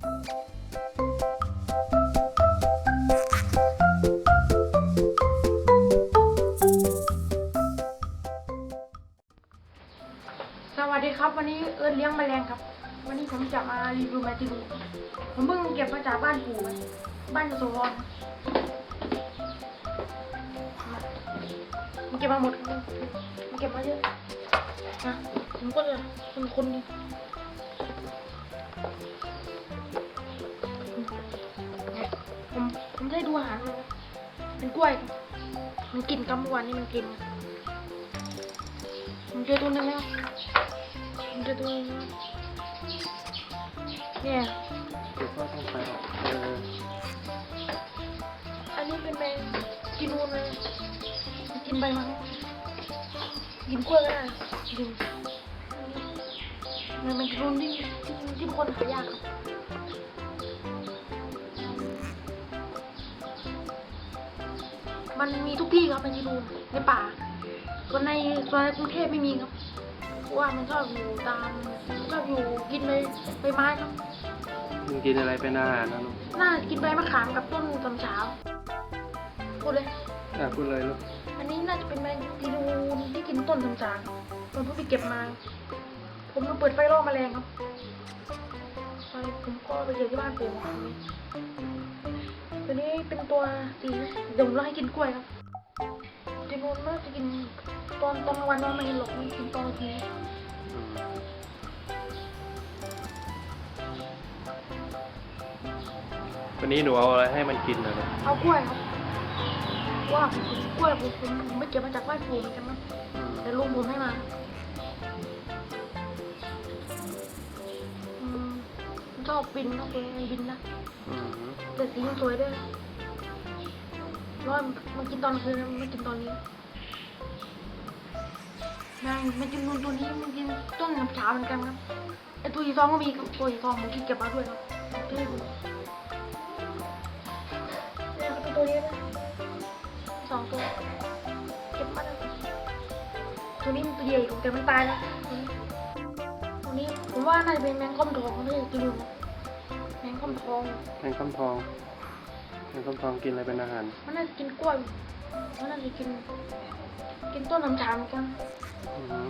สวัสดีครับ วันนี้เอิญเลี้ยงแมลงครับ วันนี้ผมจะมารีวิวแมจิลูผมเพิ่งเก็บมาจากบ้านปู่มันบ้านสวรมันเก็บมาหมดมันเก็บมาเยอะนะผมก็จะคนคนๆ ผมได้ดูอาหารมันเป็นกล้วย มันกินกำมวานนี้มันกินผมเจอตัวนึงแล้วมันเจะดูเนี่ยเดี๋ยวก็ต้องไปออกเอออันนี้เป็นแมงกินนูนเลยมันกินใบมังกินกล้วยก็ได้ดูมันเป็นกินนูนที่ที่ที่คนหายาก มันมีทุกที่ครับมันกินนูนในป่าส่วนในส่วนในกรุงเทพไม่มีครับเพราะว่ามันชอบอยู่ตามชอบอยู่กินใบใบไม้ครับมึงกินอะไรเป็นอาหารนะลูกน่ากินใบมะขามกับต้นตำเช้าพูดเลย อะพูดเลยลูกอันนี้น่าจะเป็นแมงจีนูนที่กินต้นตำจานผมเพิ่งไปเก็บมา ผมมาเปิดไฟล่อแมลงครับไปผมก็ไปเก็บที่บ้านปู่ครับ ตัวนี้เป็นตัวสีเดี๋ยวผมเราให้กินกล้วยครับจีนูนน่าจะกินตอนตอนกลางวันนอนไม่กินหรอกมันกินตอนกลางคืนอืมวันนี้หนูเอาอะไรให้มันกินนะลูกเอากล้วยครับว่าผมกล้วยผมผมผมไม่เก็บมาจากบ้านปู่เหมือนกันนะอืมแต่ลุงผมให้มา ชอบบินนะคุณบินนะอืมแต่สีมันสวยด้วยเพราะว่ามันกินตอนคืนมันไม่กินตอนนี้นายมันกินนูนตัวนี้มันกินต้นน้ำชาเหมือนกันครับไอตัวสีทองก็มีครับตัวสีทองมันกินเก็บมาด้วยครับตัวนี้เนี่ยครับตัวนี้นะสองตัวเก็บมาแล้วตัวนี้มันตัวใหญ่แต่มันตายแล้วตัวนี้ผมว่าน่าจะเป็นแมงก้อมทองไม่ใช่กินนูน แมงก้อมทองแมงคำทองแมงคำทองกินอะไรเป็นอาหาร มันน่าจะกินกล้วย มันน่าจะกิน กินต้นน้ำชาเหมือนกันอืม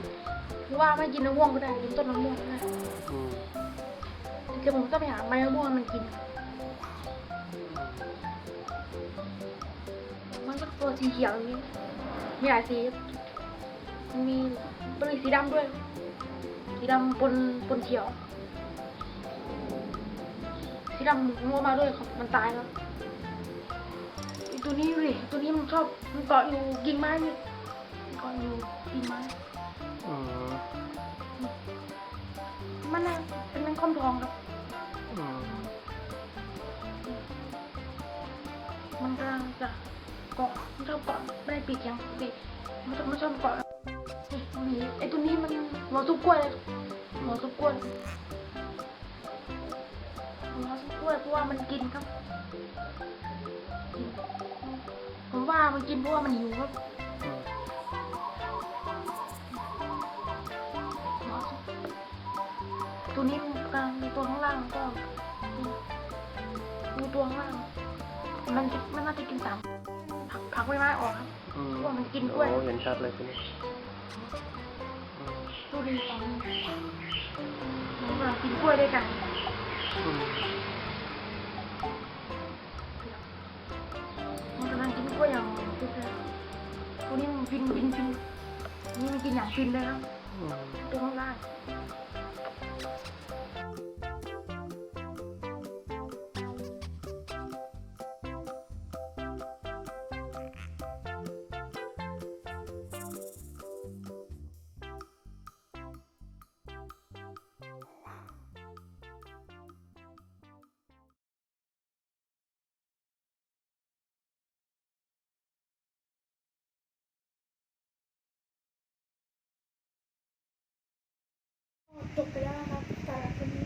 หรือว่าไม่กินน้ำม่วงก็ได้กินต้นน้ำม่วงก็ได้อืมแต่ผมก็ไปหาใบมะม่วงให้มันกิน มันก็ตัวสีเขียวอย่างนี้มีหลายสีครับมันมีมันมีสีดำด้วย สีดำปนปนเขียว สีดำงัวมาด้วยครับมันตายแล้วไอตัวนี้ดูดิตัวนี้มันชอบมันเกาะอยู่กิ่งไม้นี่มันเกาะอยู่กิ่งไม้อืมมันน่ะเป็นแมงค่อมทองครับอืมมันกำลังจะเกาะมันชอบเกาะไม่ได้ปีกแข็งปีกมันชอบมันชอบเกาะนี่นี่ไอตัวนี้มันหัวซุกกล้วยเลยหัวซุกกล้วย หัวซุกกล้วยเพราะว่ามันกินครับ ผมว่ามันกินเพราะว่ามันหิวครับอืมหัวซุกตัวนี้มันกลางตัวข้างล่างก็ดูตัวข้างล่างมันจะมันน่าจะกินสามผักผักใบไม้ออกครับอืมว่ามันกินกล้วยโอ้เห็นชัดเลยทีนี้อืมดูดีสองมันกำลังกินกล้วยด้วยกัน อืมมันกำลังกินกล้วยอย่า